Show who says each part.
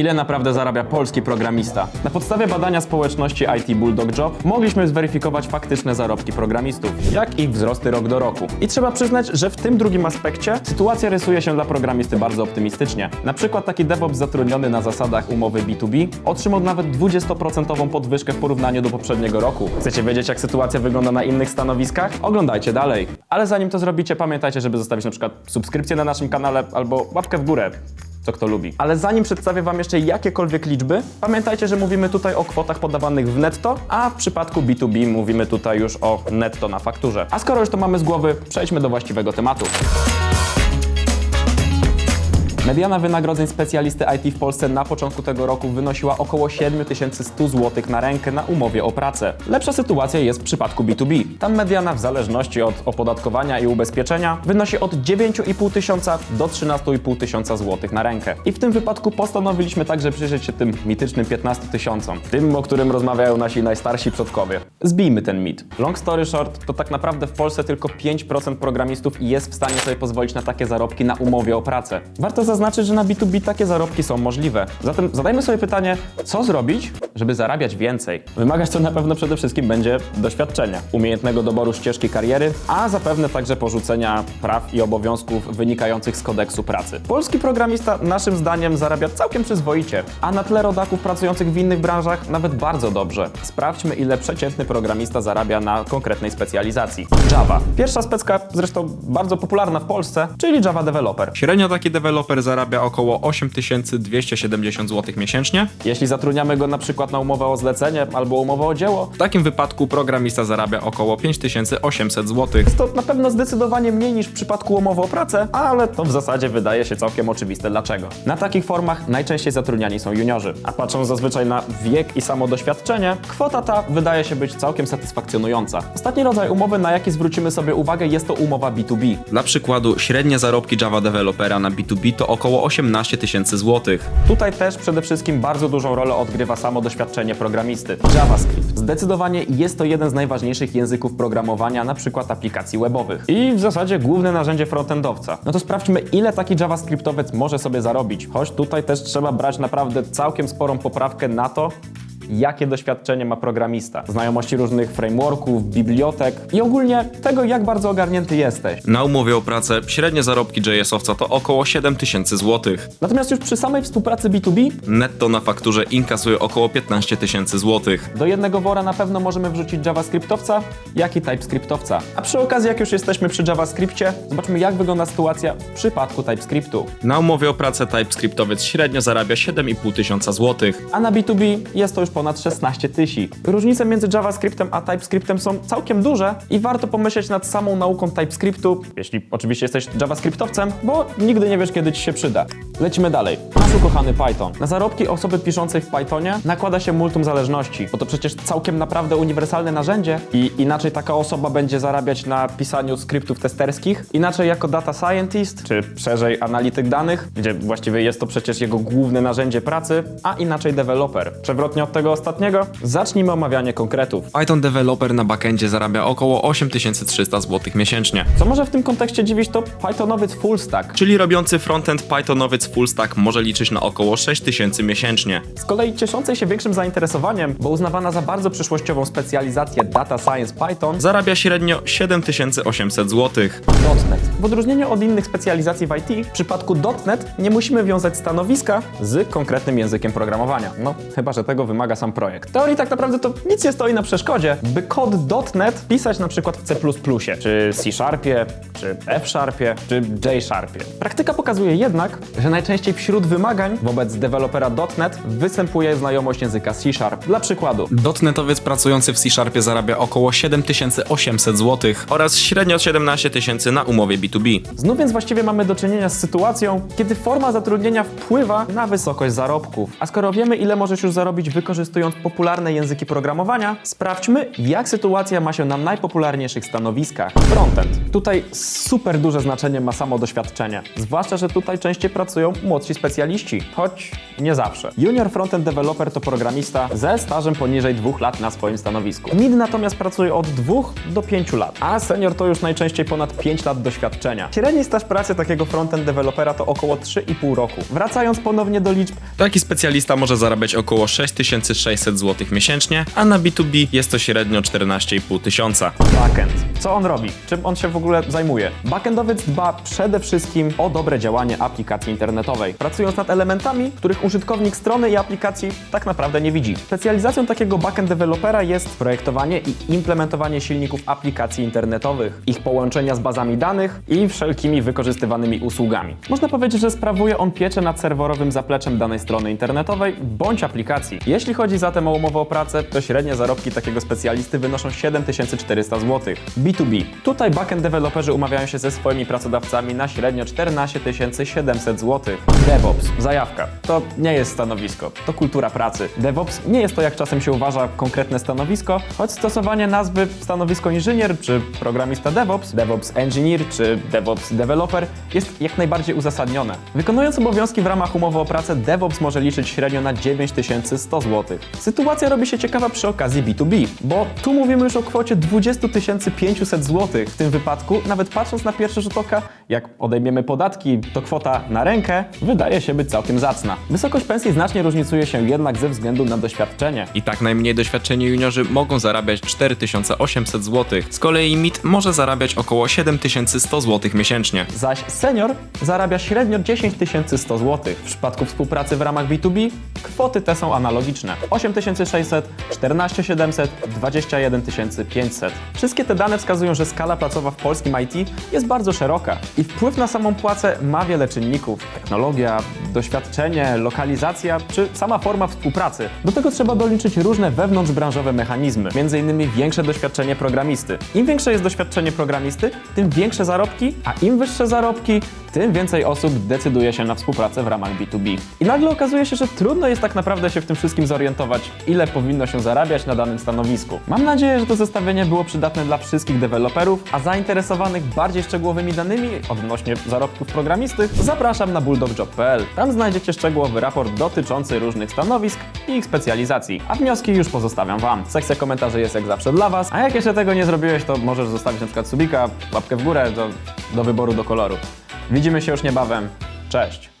Speaker 1: ile naprawdę zarabia polski programista. Na podstawie badania społeczności IT Bulldog Job mogliśmy zweryfikować faktyczne zarobki programistów, jak i wzrosty rok do roku. I trzeba przyznać, że w tym drugim aspekcie sytuacja rysuje się dla programisty bardzo optymistycznie. Na przykład taki DevOps zatrudniony na zasadach umowy B2B otrzymał nawet 20% podwyżkę w porównaniu do poprzedniego roku. Chcecie wiedzieć, jak sytuacja wygląda na innych stanowiskach? Oglądajcie dalej. Ale zanim to zrobicie, pamiętajcie, żeby zostawić na przykład subskrypcję na naszym kanale albo łapkę w górę. Co kto lubi. Ale zanim przedstawię Wam jeszcze jakiekolwiek liczby, pamiętajcie, że mówimy tutaj o kwotach podawanych w netto, a w przypadku B2B mówimy tutaj już o netto na fakturze. A skoro już to mamy z głowy, przejdźmy do właściwego tematu. Mediana wynagrodzeń specjalisty IT w Polsce na początku tego roku wynosiła około 7100 zł na rękę na umowie o pracę. Lepsza sytuacja jest w przypadku B2B. Tam mediana w zależności od opodatkowania i ubezpieczenia wynosi od 9,5 tysiąca do 13,5 tysiąca złotych na rękę. I w tym wypadku postanowiliśmy także przyjrzeć się tym mitycznym 15 tysiącom, tym o którym rozmawiają nasi najstarsi przodkowie. Zbijmy ten mit. Long story short, to tak naprawdę w Polsce tylko 5% programistów jest w stanie sobie pozwolić na takie zarobki na umowie o pracę. Warto zaznaczyć, że na B2B takie zarobki są możliwe. Zatem zadajmy sobie pytanie, co zrobić, żeby zarabiać więcej? Wymagać to na pewno przede wszystkim będzie doświadczenia, umiejętnego doboru ścieżki kariery, a zapewne także porzucenia praw i obowiązków wynikających z kodeksu pracy. Polski programista naszym zdaniem zarabia całkiem przyzwoicie, a na tle rodaków pracujących w innych branżach nawet bardzo dobrze. Sprawdźmy, ile przeciętny programista zarabia na konkretnej specjalizacji. Java. Pierwsza specka, zresztą bardzo popularna w Polsce, czyli Java Developer.
Speaker 2: Średnio taki deweloper zarabia około 8270 zł miesięcznie.
Speaker 1: Jeśli zatrudniamy go na przykład na umowę o zlecenie albo umowę o dzieło,
Speaker 2: W takim wypadku programista zarabia około 5800 zł.
Speaker 1: to na pewno zdecydowanie mniej niż w przypadku umowy o pracę, ale to w zasadzie wydaje się całkiem oczywiste dlaczego. Na takich formach najczęściej zatrudniani są juniorzy, a patrząc zazwyczaj na wiek i samo doświadczenie, kwota ta wydaje się być całkiem satysfakcjonująca. Ostatni rodzaj umowy, na jaki zwrócimy sobie uwagę, jest to umowa B2B.
Speaker 2: Dla przykładu, średnie zarobki Java dewelopera na B2B to około 18 tysięcy złotych.
Speaker 1: Tutaj też przede wszystkim bardzo dużą rolę odgrywa samo doświadczenie programisty. JavaScript. Zdecydowanie jest to jeden z najważniejszych języków programowania, na przykład aplikacji webowych. I w zasadzie główne narzędzie frontendowca. No to sprawdźmy, ile taki JavaScriptowiec może sobie zarobić. Choć tutaj też trzeba brać naprawdę całkiem sporą poprawkę na to, jakie doświadczenie ma programista, znajomości różnych frameworków, bibliotek i ogólnie tego, jak bardzo ogarnięty jesteś.
Speaker 2: Na umowie o pracę średnie zarobki JS-owca to około 7000 złotych.
Speaker 1: Natomiast już przy samej współpracy B2B
Speaker 2: Netto na fakturze inkasuje około 15 tysięcy złotych.
Speaker 1: Do jednego wora na pewno możemy wrzucić JavaScriptowca, jak i TypeScriptowca. A przy okazji, jak już jesteśmy przy JavaScriptie, zobaczmy jak wygląda sytuacja w przypadku TypeScriptu.
Speaker 2: Na umowie o pracę TypeScriptowiec średnio zarabia 7,5 tysiąca złotych.
Speaker 1: A na B2B jest to już ponad 16 tysięcy. Różnice między JavaScriptem a TypeScriptem są całkiem duże i warto pomyśleć nad samą nauką TypeScriptu, jeśli oczywiście jesteś JavaScriptowcem, bo nigdy nie wiesz, kiedy ci się przyda. Lecimy dalej. Nasz ukochany Python. Na zarobki osoby piszącej w Pythonie nakłada się multum zależności, bo to przecież całkiem naprawdę uniwersalne narzędzie i inaczej taka osoba będzie zarabiać na pisaniu skryptów testerskich, inaczej jako data scientist, czy szerzej analityk danych, gdzie właściwie jest to przecież jego główne narzędzie pracy, a inaczej deweloper. Przewrotnie od tego ostatniego, zacznijmy omawianie konkretów.
Speaker 2: Python developer na backendzie zarabia około 8300 złotych miesięcznie.
Speaker 1: Co może w tym kontekście dziwić, to Pythonowiec full stack.
Speaker 2: Czyli robiący frontend Pythonowiec full stack może liczyć na około 6000 miesięcznie.
Speaker 1: Z kolei cieszącej się większym zainteresowaniem, bo uznawana za bardzo przyszłościową specjalizację Data Science Python,
Speaker 2: Zarabia średnio 7800 złotych.
Speaker 1: .NET. W odróżnieniu od innych specjalizacji w IT, w przypadku .NET nie musimy wiązać stanowiska z konkretnym językiem programowania. No, chyba, że tego wymaga sam projekt. W teorii tak naprawdę to nic nie stoi na przeszkodzie, by kod .NET pisać na przykład w C++, czy C Sharpie, czy F Sharpie, czy J Sharpie. Praktyka pokazuje jednak, że najczęściej wśród wymagań wobec dewelopera .NET występuje znajomość języka C Sharp. Dla przykładu,
Speaker 2: Dotnetowiec pracujący w C-Sharpie zarabia około 7800 zł oraz średnio 17 tysięcy na umowie B2B.
Speaker 1: Znów więc właściwie mamy do czynienia z sytuacją, kiedy forma zatrudnienia wpływa na wysokość zarobków. A skoro wiemy, ile możesz już zarobić wykorzystując popularne języki programowania, sprawdźmy, jak sytuacja ma się na najpopularniejszych stanowiskach. Frontend. Tutaj super duże znaczenie ma samo doświadczenie. Zwłaszcza, że tutaj częściej pracują młodsi specjaliści. Choć nie zawsze. Junior frontend developer to programista ze stażem poniżej dwóch lat na swoim stanowisku. Mid natomiast pracuje od dwóch do pięciu lat, a senior to już najczęściej ponad 5 lat doświadczenia. Średni staż pracy takiego frontend dewelopera to około 3,5 roku. Wracając ponownie do liczb,
Speaker 2: Taki specjalista może zarabiać około 6600 zł miesięcznie, a na B2B jest to średnio 14,5 tysiąca.
Speaker 1: Backend. Co on robi? Czym on się w ogóle zajmuje? Backendowiec dba przede wszystkim o dobre działanie aplikacji internetowej, pracując nad elementami, których użytkownik strony i aplikacji tak naprawdę nie widzi. Specjalizacją takiego backend dewelopera jest projektowanie i implementowanie silników aplikacji internetowych, ich połączenia z bazami danych i wszelkimi wykorzystywanymi usługami. Można powiedzieć, że sprawuje on pieczę nad serwerowym zapleczem danej strony internetowej bądź aplikacji. Jeśli chodzi zatem o umowę o pracę, to średnie zarobki takiego specjalisty wynoszą 7400 zł. B2B. Tutaj backend deweloperzy umawiają się ze swoimi pracodawcami na średnio 14 700 zł. DevOps. Zajawka. To nie jest stanowisko, to kultura pracy. DevOps nie jest to, jak czasem się uważa, konkretne stanowisko, choć stosowanie nazwy stanowisko inżynier czy programista DevOps, DevOps Engineer czy DevOps Developer jest jak najbardziej uzasadnione. Wykonując obowiązki w ramach umowy o pracę, DevOps może liczyć średnio na 9100 zł. Sytuacja robi się ciekawa przy okazji B2B, bo tu mówimy już o kwocie 20 500 zł. W tym wypadku, nawet patrząc na pierwszy rzut oka, jak odejmiemy podatki, to kwota na rękę wydaje się być całkiem zacna. Wysokość pensji znacznie różnicuje się jednak ze względu na doświadczenie.
Speaker 2: I tak najmniej doświadczeni juniorzy mogą zarabiać 4800 zł. Z kolei mid może zarabiać około 7100 zł miesięcznie.
Speaker 1: Zaś senior zarabia średnio 10 100 zł. W przypadku współpracy w ramach B2B kwoty te są analogiczne. 8600, 14700, 21 500. Wszystkie te dane wskazują, że skala płacowa w polskim IT jest bardzo szeroka i wpływ na samą płacę ma wiele czynników. Technologia, doświadczenie, lokalizacja czy sama forma współpracy. Do tego trzeba doliczyć różne wewnątrzbranżowe mechanizmy, m.in. większe doświadczenie programisty. Im większe jest doświadczenie programisty, tym większe zarobki, a im wyższe zarobki, tym więcej osób decyduje się na współpracę w ramach B2B. I nagle okazuje się, że trudno jest tak naprawdę się w tym wszystkim zorientować, ile powinno się zarabiać na danym stanowisku. Mam nadzieję, że to zestawienie było przydatne dla wszystkich deweloperów, a zainteresowanych bardziej szczegółowymi danymi odnośnie zarobków programistych zapraszam na bulldogjob.pl. Tam znajdziecie szczegółowy raport dotyczący różnych stanowisk i ich specjalizacji, a wnioski już pozostawiam Wam. Sekcja komentarzy jest jak zawsze dla Was, a jak jeszcze tego nie zrobiłeś, to możesz zostawić na przykład subika, łapkę w górę do, do wyboru do koloru. Widzimy się już niebawem. Cześć!